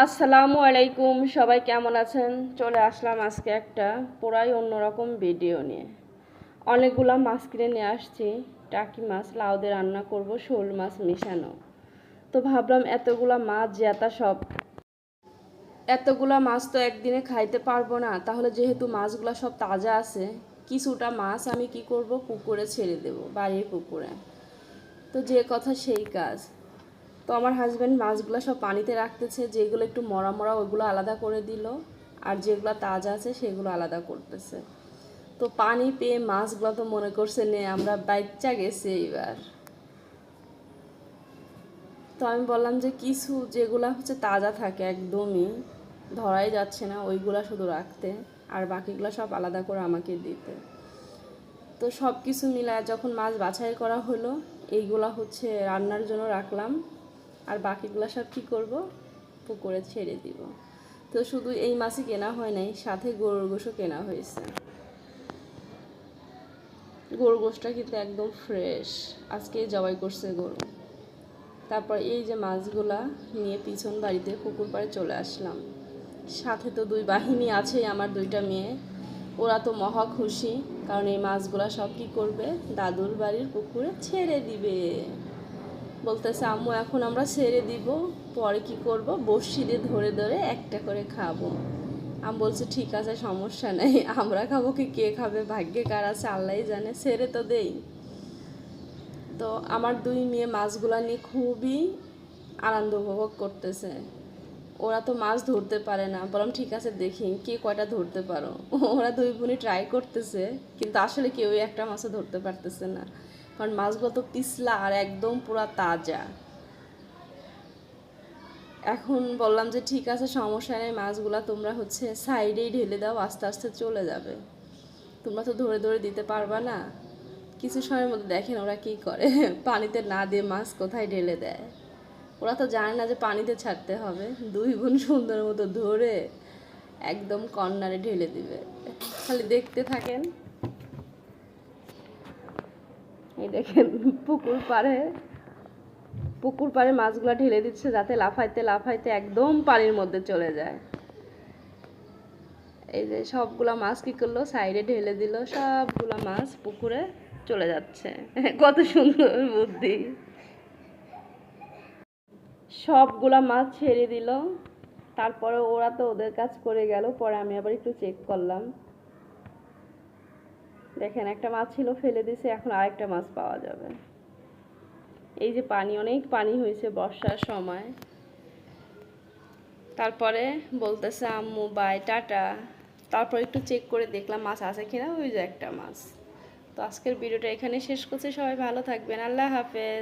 আসসালামু আলাইকুম, সবাই কেমন আছেন? চলে আসলাম আজকে একটা পুরাই অন্যরকম ভিডিও নিয়ে। অনেকগুলো মাছ কিনে নিয়ে আসছি। টাকি মাছ, লাউ দিয়ে রান্না করব, শোল মাছ মিশানো। তো ভাবলাম এতগুলা মাছ জেতা সব। এতগুলা মাছ তো একদিনে খাইতে পারব না। তাহলে যেহেতু মাছগুলো সব তাজা আছে, কিছুটা মাছ আমি কি করব? পুকুরে ছেড়ে দেব, বাড়ির পুকুরে। তো যে কথা সেই কাজ। তো আমার হাজব্যান্ড মাছগুলো সব পানিতে রাখতেছে, যেগুলো একটু মরা মরা ওগুলো আলাদা করে দিল। আর যেগুলো তাজা আছে সেগুলো আলাদা করতেছে। তো পানি পেয়ে মাছগুলো তো মনে করছে নে, আমরা বাচ্চা গেছি এইবার। তো আমি বললাম যে কিছু যেগুলো হচ্ছে তাজা থাকে একদমই, ধরাই যাচ্ছে না, ওইগুলা শুধু রাখতে। আর বাকিগুলো সব আলাদা করে আমাকে দিতে। তো সব কিছু মিলায় যখন মাছ বাছাই করা হলো, এইগুলা হচ্ছে রান্নার জন্য রাখলাম। আর বাকিগুলো সব কী করব? পুকুরে ছেড়ে দিব। তো শুধু এই মাছই কেনা হয় নাই, সাথে গরুর গোশও কেনা হয়েছে। গরুর গোশটা কিন্তু একদম ফ্রেশ আজকে জবাই করছে গরু। তারপর এই যে মাছগুলা নিয়ে পিছন বাড়িতে পুকুর পাড়ে চলে আসলাম। সাথে তো দুই বাহিনী আছেই, আমার দুইটা মেয়ে। ওরা তো মহা খুশি, কারণ এই মাছগুলা সব কি করবে? দাদুর বাড়ির পুকুরে ছেড়ে দিবে। বলতেছে, আম্মু, এখন আমরা ছেড়ে দিব, পরে কি করব? বড়শি দিয়ে ধরে ধরে একটা করে খাব। আমি বলছি, ঠিক আছে, সমস্যা নেই, আমরা খাব কি, কে খাবে? ভাগ্যে কার আছে? আল্লাহই জানে, ছেড়ে তো দেই। তো আমার দুই মেয়ে মাছগুলা নিয়ে খুবই আনন্দ উপভোগ করতেছে। ওরা তো মাছ ধরতে পারে না। বললাম, ঠিক আছে, দেখি, কে কয়টা ধরতে পারো? ওরা দুই বোনই ট্রাই করতেছে, কিন্তু আসলে কেউই একটা মাছও ধরতে পারতেছে না। কারণ মাছগুলো তো পিছলা আর একদম পুরা তাজা। এখন বললাম যে, ঠিক আছে, সমস্যা নেই, মাছগুলো তোমরা হচ্ছে সাইডেই ঢেলে দাও, আস্তে আস্তে চলে যাবে। তোমরা তো ধরে ধরে দিতে পারবা না। কিছু সময়ের মধ্যে দেখেন ওরা কি করে। পানিতে না দিয়ে মাছ কোথায় ঢেলে দেয়? ওরা তো জানে না যে পানিতে ছাড়তে হবে। দুই বোন সুন্দর মতো ধরে একদম কর্নারে ঢেলে দিবে। খালি দেখতে থাকেন। এই দেখেন, পুকুর পাড়ে পুকুর পাড়ে মাছগুলো ঢেলে দিচ্ছে যাতে লাফাইতে লাফাইতে একদম পানির মধ্যে চলে যায়। এই যে সবগুলা মাছ কি করল? সাইডে ঢেলে দিল, সবগুলা মাছ পুকুরে চলে যাচ্ছে। কত সুন্দর বুদ্ধি। সবগুলা মাছ ছেড়ে দিল। তারপরে ওরা তো ওদের কাজ করে গেল, পরে আমি আবার একটু চেক করলাম। দেখেন, একটা মাছ ছিল, ফেলে দিছে, এখন আরেকটা মাছ পাওয়া যাবে। এই যে পানি, অনেক পানি হয়েছে বর্ষার সময়। তারপরে বলতেছে, আম্মু বাই টাটা। তারপর একটু চেক করে দেখলাম, মাছ আছে কিনা? ওই যে একটা মাছ। তো আজকের ভিডিওটা এখানে শেষ করছি। সবাই ভালো থাকবেন। আল্লাহ হাফেজ।